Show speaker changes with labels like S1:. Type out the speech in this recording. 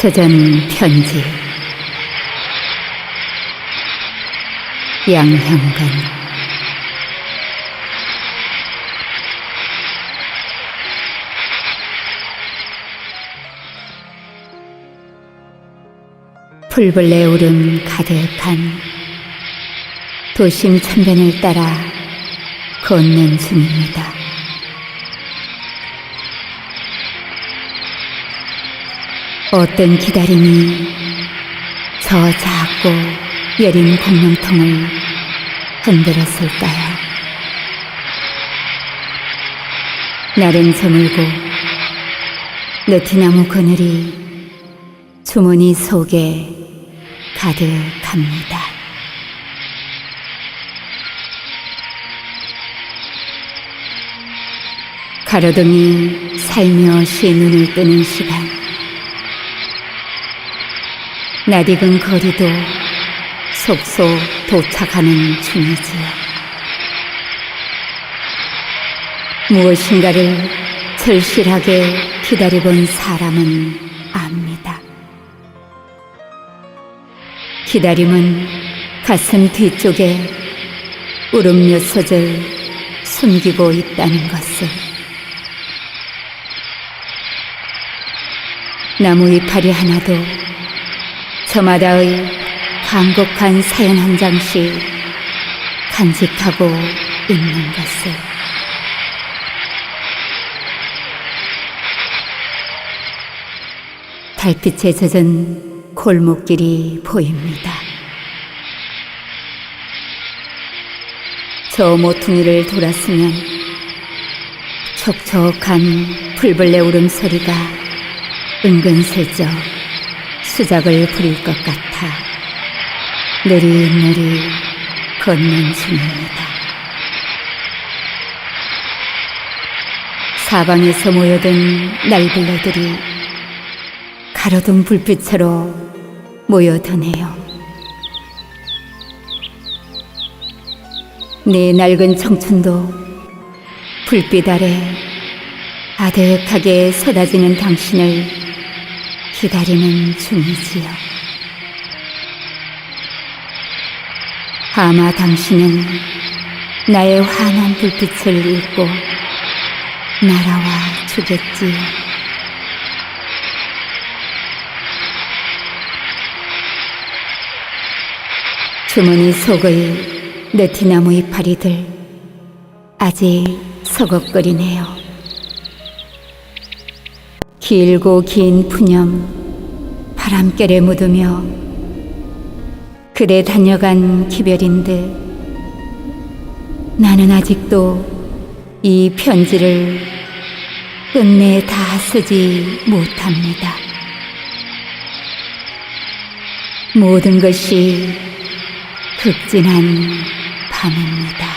S1: 저전 편지 양형근 풀벌레 울음 가득한 도심 천변을 따라 걷는 중입니다. 어떤 기다림이 저 작고 여린 공룡통을 흔들었을까요? 날은 저물고 느티나무 그늘이 주머니 속에 가득합니다. 가로등이 살며시 눈을 뜨는 시간 낯익은 거리도 속속 도착하는 중이지요. 무엇인가를 절실하게 기다려본 사람은 압니다. 기다림은 가슴 뒤쪽에 울음 몇 소절 숨기고 있다는 것을 나무 이파리 하나도 저마다의 한곡한 사연 한 장씩 간직하고 있는 것을 달빛에 젖은 골목길이 보입니다. 저 모퉁이를 돌았으면 촉촉한 풀벌레 울음소리가 은근슬쩍 수작을 부릴 것 같아 느릿느릿 걷는 중입니다. 사방에서 모여든 날벌레들이 가로등 불빛으로 모여드네요. 내 낡은 청춘도 불빛 아래 아득하게 쏟아지는 당신을 기다리는 중이지요. 아마 당신은 나의 환한 불빛을 읽고 날아와 주겠지요. 주머니 속의 느티나무 이파리들 아직 서걱거리네요. 길고 긴 푸념 바람결에 묻으며 그대 다녀간 기별인 듯 나는 아직도 이 편지를 끝내 다 쓰지 못합니다. 모든 것이 극진한 밤입니다.